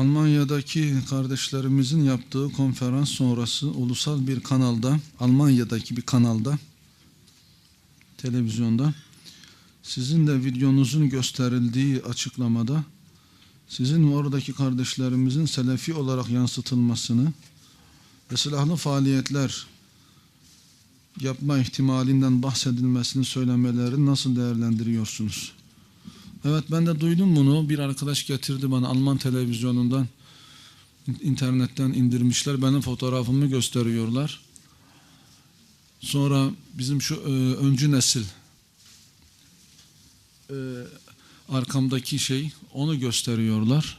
Almanya'daki kardeşlerimizin yaptığı konferans sonrası ulusal bir kanalda, Almanya'daki bir kanalda, televizyonda sizin de videonuzun gösterildiği açıklamada sizin oradaki kardeşlerimizin selefi olarak yansıtılmasını ve silahlı faaliyetler yapma ihtimalinden bahsedilmesini söylemeleri nasıl değerlendiriyorsunuz? Evet ben de duydum bunu. Bir arkadaş getirdi bana Alman televizyonundan internetten indirmişler. Benim fotoğrafımı gösteriyorlar. Sonra bizim şu e, öncü nesil e, arkamdaki şey onu gösteriyorlar.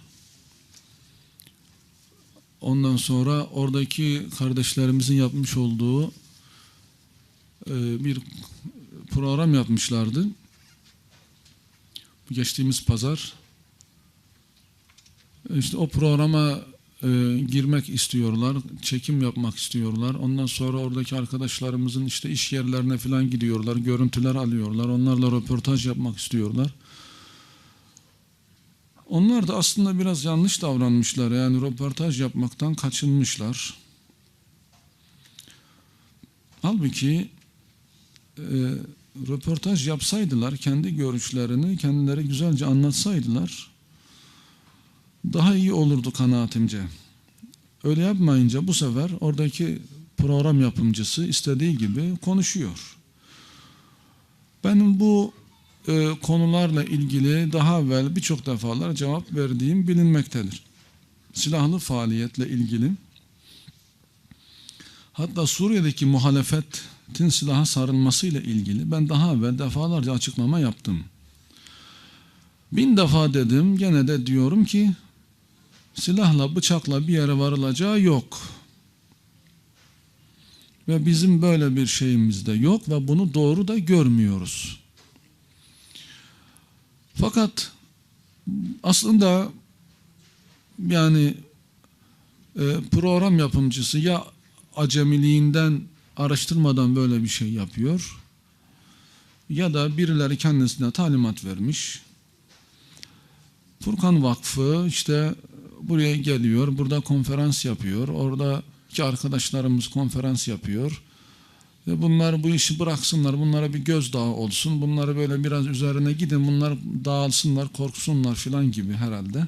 Ondan sonra oradaki kardeşlerimizin yapmış olduğu e, bir program yapmışlardı. Geçtiğimiz pazar. İşte o programa e, girmek istiyorlar, çekim yapmak istiyorlar. Ondan sonra oradaki arkadaşlarımızın işte iş yerlerine falan gidiyorlar, görüntüler alıyorlar, onlarla röportaj yapmak istiyorlar. Onlar da aslında biraz yanlış davranmışlar. Yani röportaj yapmaktan kaçınmışlar. Halbuki e, röportaj yapsaydılar, kendi görüşlerini kendileri güzelce anlatsaydılar daha iyi olurdu kanaatimce. Öyle yapmayınca bu sefer oradaki program yapımcısı istediği gibi konuşuyor. Benim bu e, konularla ilgili daha evvel birçok defalar cevap verdiğim bilinmektedir. Silahlı faaliyetle ilgili hatta Suriye'deki muhalefetin silaha sarılmasıyla ilgili ben daha evvel defalarca açıklama yaptım. Bin defa dedim gene de diyorum ki silahla bıçakla bir yere varılacağı yok. Ve bizim böyle bir şeyimiz de yok ve bunu doğru da görmüyoruz. Fakat aslında yani e, program yapımcısı ya acemiliğinden araştırmadan böyle bir şey yapıyor ya da birileri kendisine talimat vermiş. Furkan Vakfı işte buraya geliyor, burada konferans yapıyor, oradaki arkadaşlarımız konferans yapıyor. Ve bunlar bu işi bıraksınlar, bunlara bir gözdağı olsun, bunları böyle biraz üzerine gidin, bunlar dağılsınlar, korksunlar filan gibi herhalde.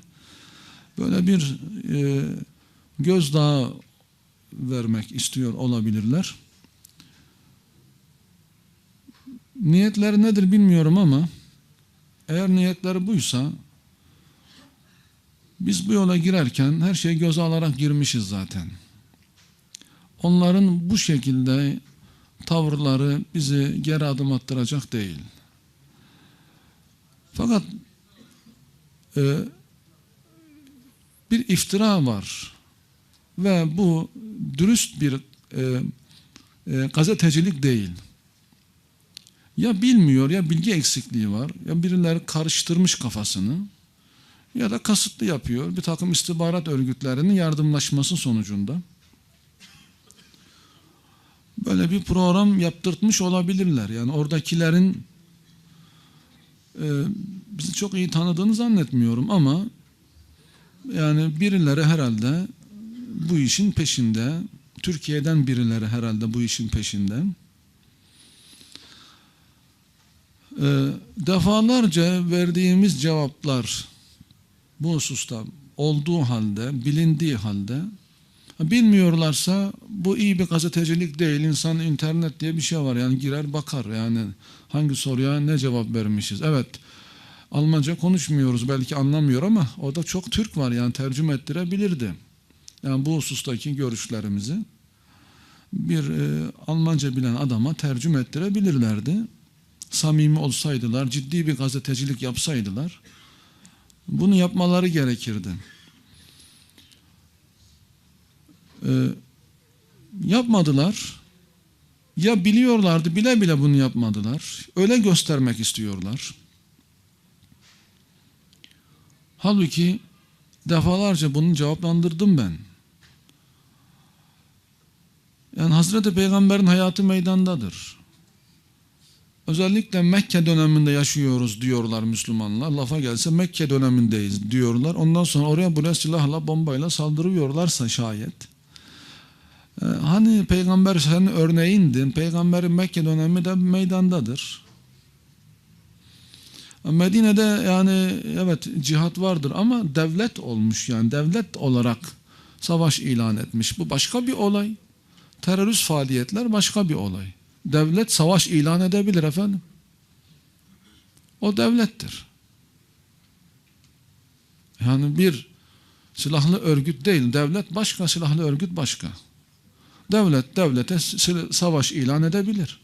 Böyle bir e, gözdağı vermek istiyor olabilirler. Niyetleri nedir bilmiyorum ama eğer niyetleri buysa biz bu yola girerken her şeyi göze alarak girmişiz zaten. Onların bu şekilde tavırları bizi geri adım attıracak değil. Fakat e, bir iftira var ve bu dürüst bir e, e, gazetecilik değil. Ya bilmiyor ya bilgi eksikliği var ya birileri karıştırmış kafasını ya da kasıtlı yapıyor bir takım istihbarat örgütlerinin yardımlaşması sonucunda böyle bir program yaptırtmış olabilirler. Yani oradakilerin e, bizi çok iyi tanıdığını zannetmiyorum ama yani birileri herhalde bu işin peşinde. Türkiye'den birileri herhalde bu işin peşinde. E, defalarca verdiğimiz cevaplar bu hususta olduğu halde, bilindiği halde Bilmiyorlarsa bu iyi bir gazetecilik değil. İnsan internet diye bir şey var. Yani girer bakar yani hangi soruya ne cevap vermişiz. Evet Almanca konuşmuyoruz belki anlamıyor ama o da çok Türk var yani tercüme ettirebilirdi. Yani bu husustaki görüşlerimizi bir e, Almanca bilen adama tercüme ettirebilirlerdi. Samimi olsaydılar, ciddi bir gazetecilik yapsaydılar bunu yapmaları gerekirdi. Ee, yapmadılar. Ya biliyorlardı bile bile bunu yapmadılar. Öyle göstermek istiyorlar. Halbuki defalarca bunu cevaplandırdım ben. Yani Hazreti Peygamber'in hayatı meydandadır. özellikle Mekke döneminde yaşıyoruz diyorlar Müslümanlar. Lafa gelse Mekke dönemindeyiz diyorlar. Ondan sonra oraya buraya silahla bombayla saldırıyorlarsa şayet. Ee, hani peygamber senin örneğindin. Peygamberin Mekke dönemi de meydandadır. Medine'de yani evet cihat vardır ama devlet olmuş yani devlet olarak savaş ilan etmiş. Bu başka bir olay. Terörist faaliyetler başka bir olay. Devlet savaş ilan edebilir efendim. O devlettir. Yani bir silahlı örgüt değil, devlet başka, silahlı örgüt başka. Devlet devlete savaş ilan edebilir.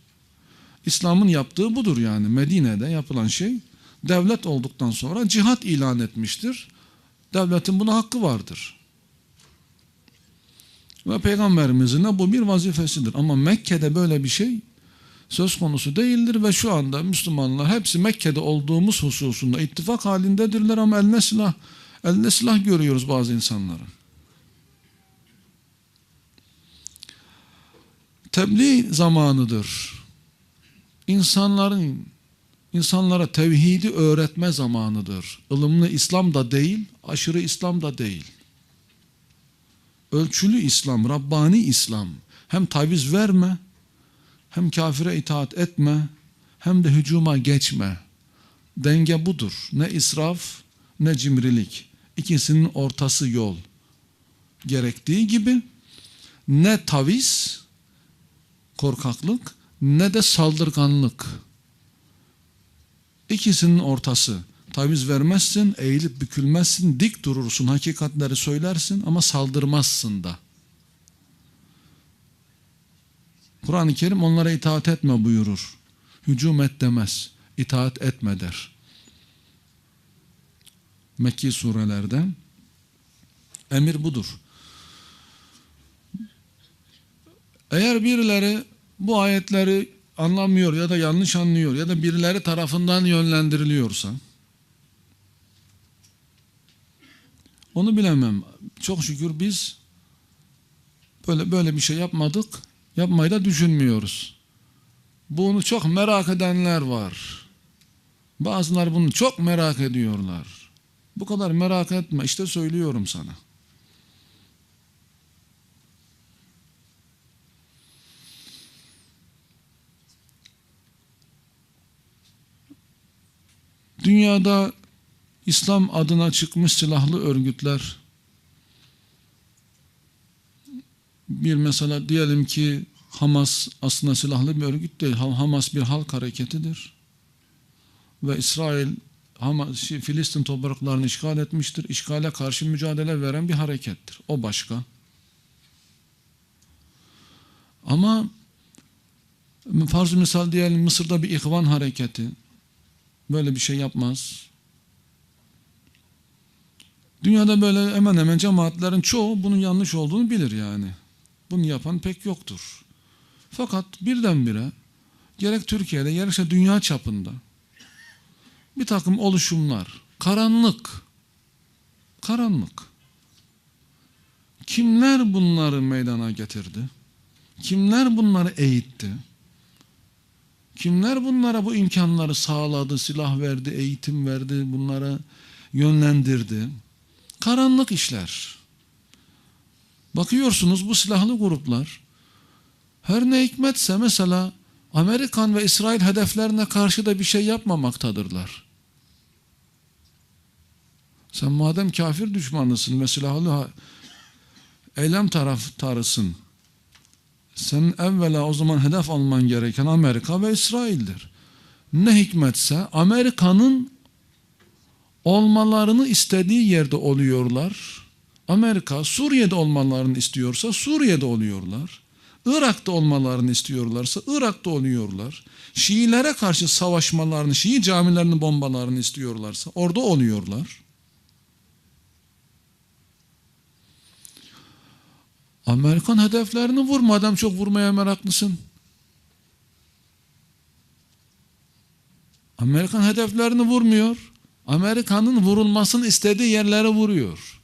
İslam'ın yaptığı budur yani. Medine'de yapılan şey devlet olduktan sonra cihat ilan etmiştir. Devletin buna hakkı vardır. Ve peygamberimizin de bu bir vazifesidir. Ama Mekke'de böyle bir şey söz konusu değildir ve şu anda Müslümanlar hepsi Mekke'de olduğumuz hususunda ittifak halindedirler ama eline silah eline silah görüyoruz bazı insanların. Tebliğ zamanıdır. İnsanların insanlara tevhidi öğretme zamanıdır. Ilımlı İslam da değil, aşırı İslam da değil. Ölçülü İslam, Rabbani İslam. Hem taviz verme, hem kafire itaat etme, hem de hücuma geçme. Denge budur. Ne israf, ne cimrilik. İkisinin ortası yol. Gerektiği gibi ne taviz, korkaklık, ne de saldırganlık. İkisinin ortası. Taviz vermezsin, eğilip bükülmezsin, dik durursun, hakikatleri söylersin ama saldırmazsın da. Kur'an-ı Kerim onlara itaat etme buyurur. Hücum et demez. İtaat etme der. Mekki surelerde emir budur. Eğer birileri bu ayetleri anlamıyor ya da yanlış anlıyor ya da birileri tarafından yönlendiriliyorsa onu bilemem. Çok şükür biz böyle böyle bir şey yapmadık. Yapmayı da düşünmüyoruz. Bunu çok merak edenler var. Bazıları bunu çok merak ediyorlar. Bu kadar merak etme. İşte söylüyorum sana. Dünyada İslam adına çıkmış silahlı örgütler bir mesela diyelim ki Hamas aslında silahlı bir örgüt değil. Hamas bir halk hareketidir. Ve İsrail Hamas, şey, Filistin topraklarını işgal etmiştir. İşgale karşı mücadele veren bir harekettir. O başka. Ama farz misal diyelim Mısır'da bir ihvan hareketi böyle bir şey yapmaz. Dünyada böyle hemen hemen cemaatlerin çoğu bunun yanlış olduğunu bilir yani. Bunu yapan pek yoktur. Fakat birdenbire gerek Türkiye'de gerekse dünya çapında bir takım oluşumlar, karanlık, karanlık. Kimler bunları meydana getirdi? Kimler bunları eğitti? Kimler bunlara bu imkanları sağladı, silah verdi, eğitim verdi, bunlara yönlendirdi? Karanlık işler. Bakıyorsunuz bu silahlı gruplar her ne hikmetse mesela Amerikan ve İsrail hedeflerine karşı da bir şey yapmamaktadırlar. Sen madem kafir düşmanısın ve silahlı eylem taraftarısın, sen evvela o zaman hedef alman gereken Amerika ve İsrail'dir. Ne hikmetse Amerika'nın olmalarını istediği yerde oluyorlar. Amerika Suriye'de olmalarını istiyorsa Suriye'de oluyorlar. Irak'ta olmalarını istiyorlarsa Irak'ta oluyorlar. Şiilere karşı savaşmalarını, Şii camilerini bombalarını istiyorlarsa orada oluyorlar. Amerikan hedeflerini vur madem çok vurmaya meraklısın. Amerikan hedeflerini vurmuyor. Amerika'nın vurulmasını istediği yerlere vuruyor.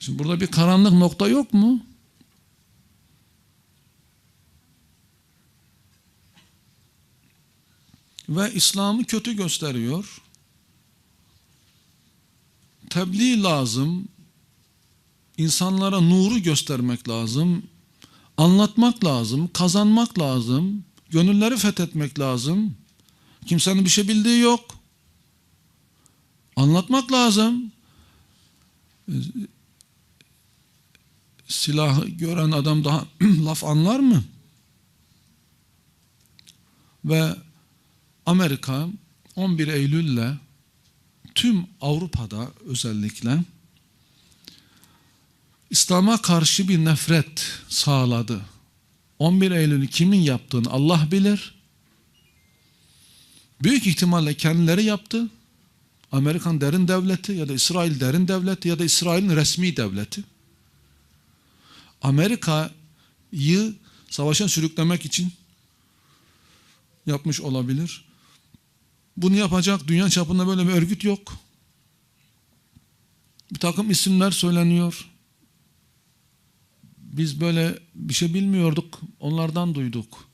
Şimdi burada bir karanlık nokta yok mu? ve İslam'ı kötü gösteriyor. Tebliğ lazım. İnsanlara nuru göstermek lazım. Anlatmak lazım, kazanmak lazım. Gönülleri fethetmek lazım. Kimsenin bir şey bildiği yok. Anlatmak lazım. Silahı gören adam daha laf anlar mı? Ve Amerika 11 Eylül'le tüm Avrupa'da özellikle İslam'a karşı bir nefret sağladı. 11 Eylül'ü kimin yaptığını Allah bilir. Büyük ihtimalle kendileri yaptı. Amerikan derin devleti ya da İsrail derin devleti ya da İsrail'in resmi devleti. Amerika'yı savaşa sürüklemek için yapmış olabilir. Bunu yapacak dünya çapında böyle bir örgüt yok. Bir takım isimler söyleniyor. Biz böyle bir şey bilmiyorduk. Onlardan duyduk.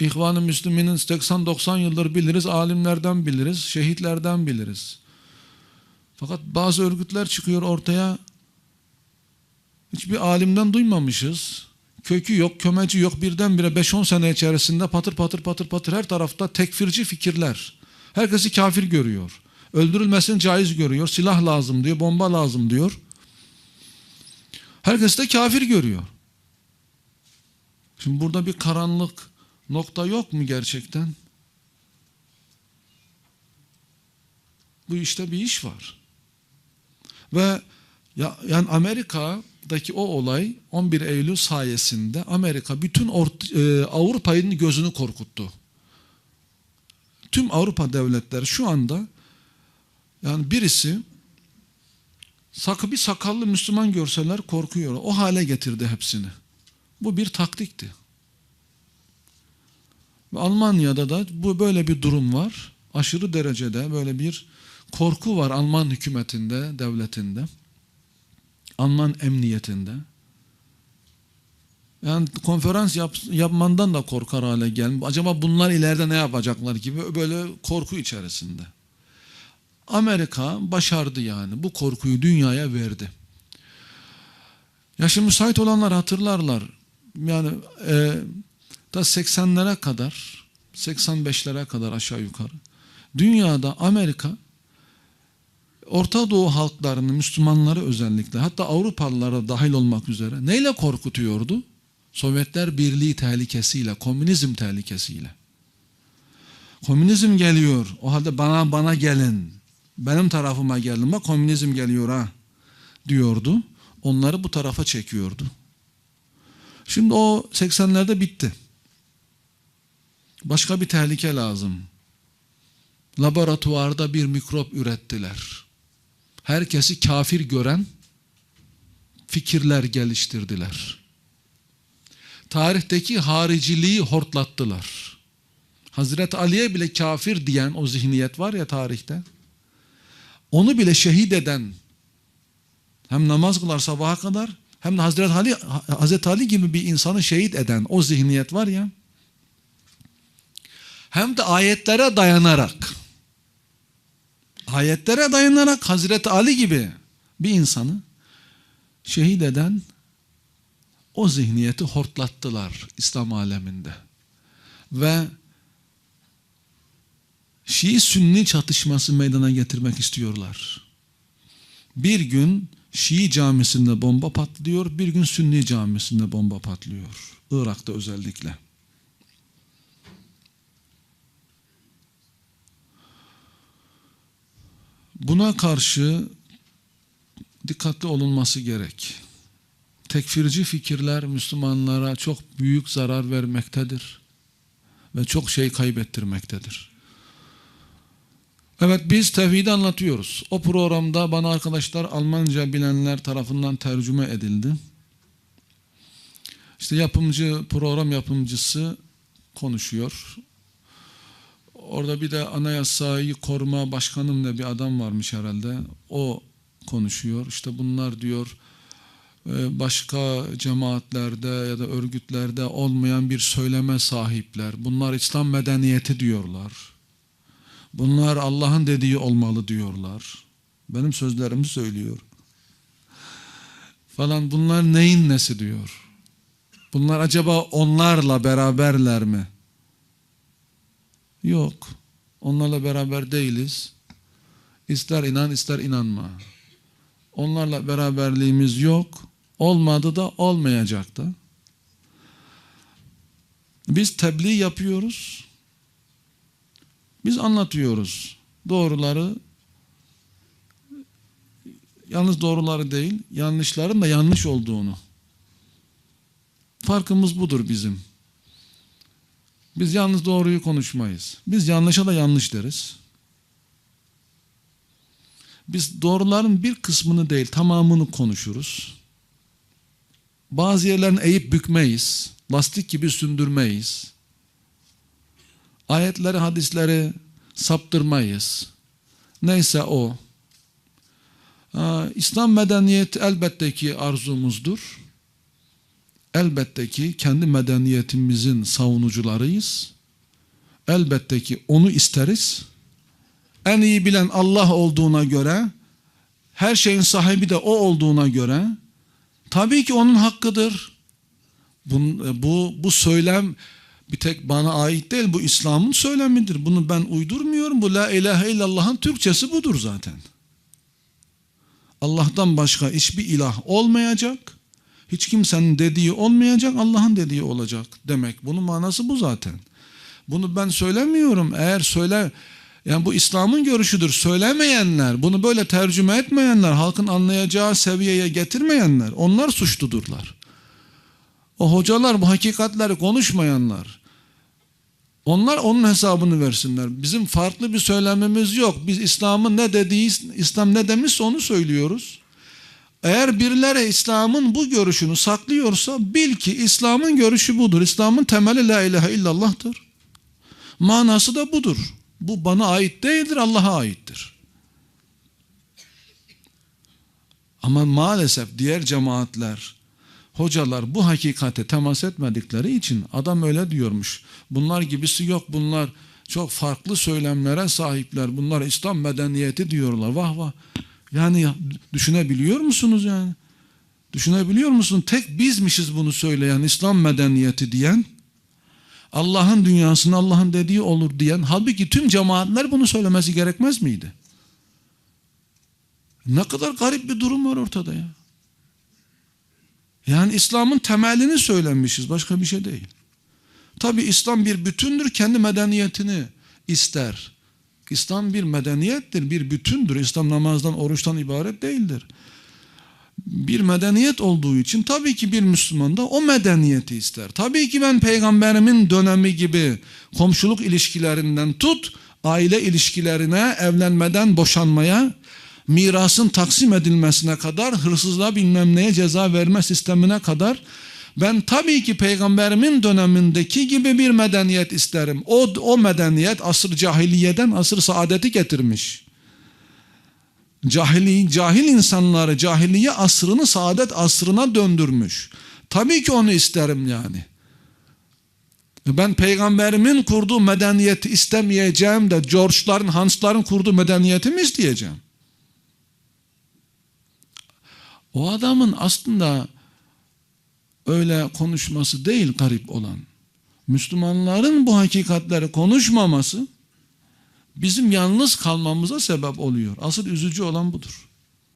İhvan-ı Müslümin'in 80-90 yıldır biliriz. Alimlerden biliriz. Şehitlerden biliriz. Fakat bazı örgütler çıkıyor ortaya. Hiçbir alimden duymamışız. Kökü yok, kömeci yok. Birdenbire 5-10 sene içerisinde patır patır patır patır her tarafta tekfirci fikirler. Herkesi kafir görüyor. Öldürülmesini caiz görüyor. Silah lazım diyor, bomba lazım diyor. Herkes de kafir görüyor. Şimdi burada bir karanlık nokta yok mu gerçekten? Bu işte bir iş var. Ve ya, yani Amerika'daki o olay 11 Eylül sayesinde Amerika bütün Ort e, Avrupa'nın gözünü korkuttu. Tüm Avrupa devletleri şu anda yani birisi sakı bir sakallı Müslüman görseler korkuyor. O hale getirdi hepsini. Bu bir taktikti. Almanya'da da bu böyle bir durum var. Aşırı derecede böyle bir korku var Alman hükümetinde, devletinde. Alman emniyetinde. Yani konferans yap, yapmandan da korkar hale gelmiş. Acaba bunlar ileride ne yapacaklar gibi böyle korku içerisinde. Amerika başardı yani. Bu korkuyu dünyaya verdi. Yaşı müsait olanlar hatırlarlar. Yani e, da 80'lere kadar 85'lere kadar aşağı yukarı dünyada Amerika Orta Doğu halklarını, Müslümanları özellikle hatta Avrupalılara dahil olmak üzere neyle korkutuyordu? Sovyetler Birliği tehlikesiyle, komünizm tehlikesiyle. Komünizm geliyor. O halde bana bana gelin. Benim tarafıma gelin. Bak komünizm geliyor ha diyordu. Onları bu tarafa çekiyordu. Şimdi o 80'lerde bitti. Başka bir tehlike lazım. Laboratuvarda bir mikrop ürettiler. Herkesi kafir gören fikirler geliştirdiler. Tarihteki hariciliği hortlattılar. Hazreti Ali'ye bile kafir diyen o zihniyet var ya tarihte. Onu bile şehit eden hem namaz kılar sabaha kadar hem de Hazreti Ali, Hazreti Ali gibi bir insanı şehit eden o zihniyet var ya hem de ayetlere dayanarak ayetlere dayanarak Hazreti Ali gibi bir insanı şehit eden o zihniyeti hortlattılar İslam aleminde. Ve Şii-Sünni çatışması meydana getirmek istiyorlar. Bir gün Şii camisinde bomba patlıyor, bir gün Sünni camisinde bomba patlıyor. Irak'ta özellikle. Buna karşı dikkatli olunması gerek. Tekfirci fikirler Müslümanlara çok büyük zarar vermektedir ve çok şey kaybettirmektedir. Evet biz tevhidi anlatıyoruz. O programda bana arkadaşlar Almanca bilenler tarafından tercüme edildi. İşte yapımcı, program yapımcısı konuşuyor. Orada bir de anayasayı koruma başkanım ne bir adam varmış herhalde. O konuşuyor. İşte bunlar diyor başka cemaatlerde ya da örgütlerde olmayan bir söyleme sahipler. Bunlar İslam medeniyeti diyorlar. Bunlar Allah'ın dediği olmalı diyorlar. Benim sözlerimi söylüyor. Falan bunlar neyin nesi diyor. Bunlar acaba onlarla beraberler mi? Yok. Onlarla beraber değiliz. İster inan ister inanma. Onlarla beraberliğimiz yok. Olmadı da olmayacak da. Biz tebliğ yapıyoruz. Biz anlatıyoruz. Doğruları yalnız doğruları değil, yanlışların da yanlış olduğunu. Farkımız budur bizim. Biz yalnız doğruyu konuşmayız. Biz yanlışa da yanlış deriz. Biz doğruların bir kısmını değil, tamamını konuşuruz. Bazı yerlerini eğip bükmeyiz. Lastik gibi sündürmeyiz. Ayetleri, hadisleri saptırmayız. Neyse o. Aa, İslam medeniyeti elbette ki arzumuzdur. Elbette ki kendi medeniyetimizin savunucularıyız. Elbette ki onu isteriz. En iyi bilen Allah olduğuna göre, her şeyin sahibi de o olduğuna göre, tabii ki onun hakkıdır. Bu, bu, bu söylem bir tek bana ait değil, bu İslam'ın söylemidir. Bunu ben uydurmuyorum. Bu la ilahe illallah'ın Türkçesi budur zaten. Allah'tan başka hiçbir ilah olmayacak. Hiç kimsenin dediği olmayacak, Allah'ın dediği olacak demek. Bunun manası bu zaten. Bunu ben söylemiyorum. Eğer söyle yani bu İslam'ın görüşüdür. Söylemeyenler, bunu böyle tercüme etmeyenler, halkın anlayacağı seviyeye getirmeyenler, onlar suçludurlar. O hocalar bu hakikatleri konuşmayanlar. Onlar onun hesabını versinler. Bizim farklı bir söylemimiz yok. Biz İslam'ın ne dediği, İslam ne demişse onu söylüyoruz. Eğer birileri İslam'ın bu görüşünü saklıyorsa bil ki İslam'ın görüşü budur. İslam'ın temeli la ilahe illallah'tır. Manası da budur. Bu bana ait değildir, Allah'a aittir. Ama maalesef diğer cemaatler, hocalar bu hakikate temas etmedikleri için adam öyle diyormuş. Bunlar gibisi yok, bunlar çok farklı söylemlere sahipler. Bunlar İslam medeniyeti diyorlar. Vah vah. Yani düşünebiliyor musunuz yani? Düşünebiliyor musun? Tek bizmişiz bunu söyleyen, İslam medeniyeti diyen. Allah'ın dünyasını Allah'ın dediği olur diyen. Halbuki tüm cemaatler bunu söylemesi gerekmez miydi? Ne kadar garip bir durum var ortada ya. Yani İslam'ın temelini söylemişiz. Başka bir şey değil. Tabi İslam bir bütündür. Kendi medeniyetini ister. İslam bir medeniyettir, bir bütündür. İslam namazdan, oruçtan ibaret değildir. Bir medeniyet olduğu için tabii ki bir Müslüman da o medeniyeti ister. Tabii ki ben peygamberimin dönemi gibi komşuluk ilişkilerinden tut, aile ilişkilerine, evlenmeden boşanmaya, mirasın taksim edilmesine kadar, hırsızlığa bilmem neye ceza verme sistemine kadar ben tabii ki peygamberimin dönemindeki gibi bir medeniyet isterim. O, o medeniyet asır cahiliyeden asır saadeti getirmiş. Cahili, cahil insanları cahiliye asrını saadet asrına döndürmüş. Tabii ki onu isterim yani. Ben peygamberimin kurduğu medeniyeti istemeyeceğim de George'ların, Hans'ların kurduğu medeniyeti mi isteyeceğim? O adamın aslında öyle konuşması değil garip olan. Müslümanların bu hakikatleri konuşmaması bizim yalnız kalmamıza sebep oluyor. Asıl üzücü olan budur.